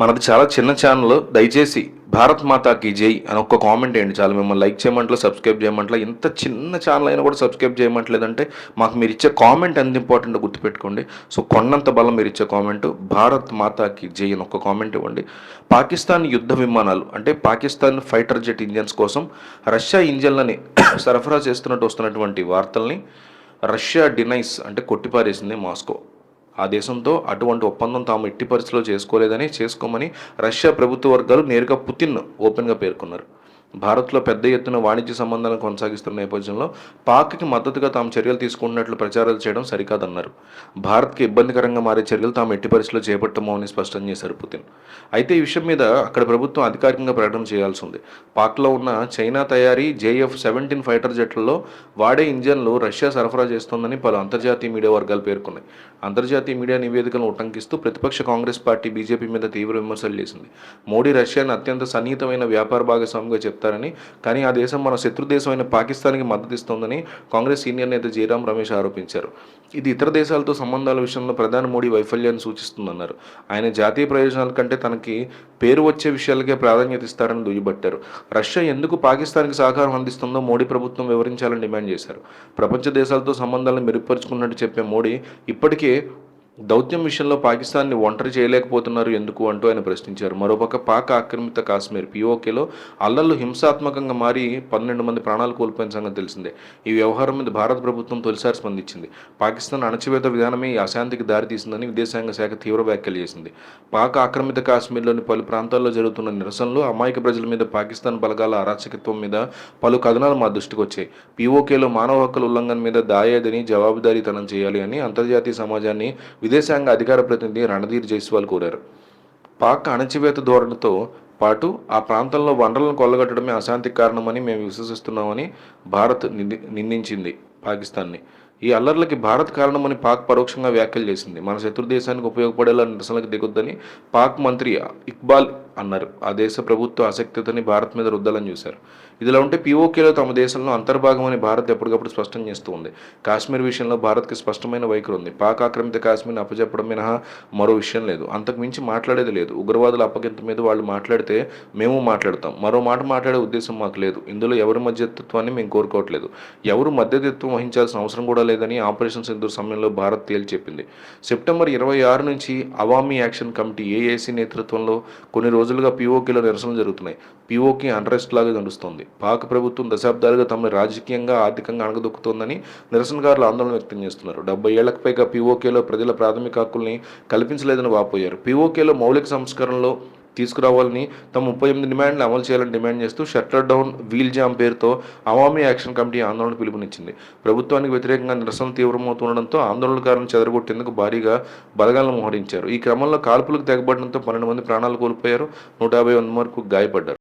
మనది చాలా చిన్న ఛానల్ దయచేసి భారత్ మాతాకి జై అని ఒక్క కామెంట్ వేయండి చాలా. మిమ్మల్ని లైక్ చేయమంటలో సబ్స్క్రైబ్ చేయమంటలో. ఇంత చిన్న ఛానల్ అయినా కూడా సబ్స్క్రైబ్ చేయమంటలేదంటే మాకు మీరు ఇచ్చే కామెంట్ ఎంత ఇంపార్టెంట్ గుర్తుపెట్టుకోండి. సో కొన్నంత బలం మీరు ఇచ్చే కామెంట్ భారత్ మాతాకి జై అని ఒక్క కామెంట్ ఇవ్వండి. పాకిస్తాన్ యుద్ధ విమానాలు అంటే పాకిస్తాన్ ఫైటర్ జెట్ ఇంజన్స్ కోసం రష్యా ఇంజన్లని సరఫరా చేస్తున్నట్టు వస్తున్నటువంటి వార్తల్ని రష్యా డినైస్ అంటే కొట్టిపారేసింది మాస్కో. ఆ దేశంతో అటువంటి ఒప్పందం తాము ఎట్టి పరిస్థితిలో చేసుకోలేదని చేసుకోమని రష్యా ప్రభుత్వ వర్గాలు నేరుగా పుతిన్ ఓపెన్గా పేర్కొన్నారు. భారత్లో పెద్ద ఎత్తున వాణిజ్య సంబంధాలను కొనసాగిస్తున్న నేపథ్యంలో పాక్కి మద్దతుగా తాము చర్యలు తీసుకుంటున్నట్లు ప్రచారాలు చేయడం సరికాదన్నారు. భారత్కి ఇబ్బందికరంగా మారే చర్యలు తాము ఎట్టి పరిస్థితిలో చేపట్టమో అని స్పష్టం చేశారు పుతిన్. అయితే ఈ విషయం మీద అక్కడ ప్రభుత్వం అధికారికంగా ప్రకటన చేయాల్సి ఉంది. పాక్లో ఉన్న చైనా తయారీ జేఎఫ్ సెవెంటీన్ ఫైటర్ జెట్లలో వాడే ఇంజన్లు రష్యా సరఫరా చేస్తోందని పలు అంతర్జాతీయ మీడియా వర్గాలు పేర్కొన్నాయి. అంతర్జాతీయ మీడియా నివేదికలను ఉటంకిస్తూ ప్రతిపక్ష కాంగ్రెస్ పార్టీ బీజేపీ మీద తీవ్ర విమర్శలు చేసింది. మోడీ రష్యాను అత్యంత సన్నిహితమైన వ్యాపార భాగస్వామిగా చెప్తారని. కానీ ఆ దేశం మన శత్రు దేశమైన పాకిస్తాన్కి మద్దతు ఇస్తోందని కాంగ్రెస్ సీనియర్ నేత జయరాం రమేష్ ఆరోపించారు. ఇది ఇతర దేశాలతో సంబంధాల విషయంలో ప్రధాని మోడీ వైఫల్యాన్ని సూచిస్తుందన్నారు. ఆయన జాతీయ ప్రయోజనాల కంటే తనకి పేరు వచ్చే విషయాలకే ప్రాధాన్యత ఇస్తారని దుయ్యబట్టారు. రష్యా ఎందుకు పాకిస్తాన్కి సహకారం అందిస్తుందో మోడీ ప్రభుత్వం వివరించాలని డిమాండ్ చేశారు. ప్రపంచ దేశాలతో సంబంధాలను మెరుగుపరుచుకున్నట్టు చెప్పే మోడీ ఇప్పటికే దౌత్యం విషయంలో పాకిస్తాన్ని ఒంటరి చేయలేకపోతున్నారు ఎందుకు అంటూ ఆయన ప్రశ్నించారు. మరోపక్క పాక్ ఆక్రమిత కాశ్మీర్ పీఓకేలో అల్లర్లు హింసాత్మకంగా మారి పన్నెండు మంది ప్రాణాలు కోల్పోయిన సంగతి తెలిసిందే. ఈ వ్యవహారం మీద భారత ప్రభుత్వం తొలిసారి స్పందించింది. పాకిస్తాన్ అణచివేత విధానమే ఈ అశాంతికి దారితీసిందని విదేశాంగ శాఖ తీవ్ర వ్యాఖ్యలు చేసింది. పాక్ ఆక్రమిత కాశ్మీర్లోని పలు ప్రాంతాల్లో జరుగుతున్న నిరసనలు అమాయక ప్రజల మీద పాకిస్తాన్ బలగాల అరాచకత్వం మీద పలు కథనాలు మా దృష్టికి వచ్చాయి. పీఓకేలో మానవ హక్కుల ఉల్లంఘన మీద దాయేదని జవాబుదారీతనం చేయాలి అని అంతర్జాతీయ సమాజాన్ని విదేశాంగ అధికార ప్రతినిధి రణధీర్ జైస్వాల్ కోరారు. పాక్ అణచివేత ధోరణితో పాటు ఆ ప్రాంతంలో వనరులను కొల్లగొట్టడమే అశాంతికి కారణమని మేము విశ్వసిస్తున్నామని భారత్ నింది- నిందించింది పాకిస్తాన్ని. ఈ అల్లర్లకి భారత్ కారణమని పాక్ పరోక్షంగా వ్యాఖ్యలు చేసింది. మన శత్రు దేశానికి ఉపయోగపడేలా నిరసనలకు దిగొద్దని పాక్ మంత్రి ఇక్బాల్ అన్నారు. ఆ దేశ ప్రభుత్వ ఆసక్తితోని భారత్ మీద రుద్దాలని చూశారు. ఇదిలా ఉంటే పీఓకేలో తమ దేశంలో అంతర్భాగం అని భారత్ ఎప్పటికప్పుడు స్పష్టం చేస్తూ ఉంది. కాశ్మీర్ విషయంలో భారత్కి స్పష్టమైన వైఖరి ఉంది. పాక్ ఆక్రమిత కాశ్మీర్ని అప్పచెప్పడం మినహా మరో విషయం లేదు. అంతకు మించి మాట్లాడేది లేదు. ఉగ్రవాదుల అప్పగింత మీద వాళ్ళు మాట్లాడితే మేము మాట్లాడతాం. మరో మాట మాట్లాడే ఉద్దేశం మాకు లేదు. ఇందులో ఎవరి మధ్యత్వాన్ని మేము కోరుకోవట్లేదు. ఎవరు మధ్యతత్వం వహించాల్సిన అవసరం కూడా లేదని ఆపరేషన్ సింధూర్ సమయంలో భారత్ తేల్చి చెప్పింది. సెప్టెంబర్ ఇరవై ఆరు నుంచి అవామీ యాక్షన్ కమిటీ ఏఏసీ నేతృత్వంలో కొన్ని రోజులు రోజులుగా పీఓకేలో నిరసనలు జరుగుతున్నాయి. పీఓకే అన్రెస్ట్ లాగా నడుస్తోంది పాక్ ప్రభుత్వం దశాబ్దాలుగా తమను రాజకీయంగా ఆర్థికంగా అణగదొక్కుతోందని నిరసనకారులు ఆందోళన వ్యక్తం చేస్తున్నారు. డెబ్బై ఏళ్ళకు పైగా పీఓకేలో ప్రజల ప్రాథమిక హక్కుల్ని కల్పించలేదని వాపోయారు. పీఓకేలో మౌలిక సంస్కరణలో తీసుకురావాలని తమ ముప్పై ఎనిమిది డిమాండ్లు అమలు చేయాలని డిమాండ్ చేస్తూ షట్టర్ డౌన్ వీల్ జామ్ పేరుతో అవామీ యాక్షన్ కమిటీ ఆందోళన పిలుపునిచ్చింది. ప్రభుత్వానికి వ్యతిరేకంగా నిరసన తీవ్రమవుతుండడంతో ఆందోళనకారులను చెదరగొట్టేందుకు భారీగా బలగాలను మోహరించారు. ఈ క్రమంలో కాల్పులకు తెగబడడంతో పన్నెండు మంది ప్రాణాలు కోల్పోయారు. నూట యాభై మంది వరకు గాయపడ్డారు.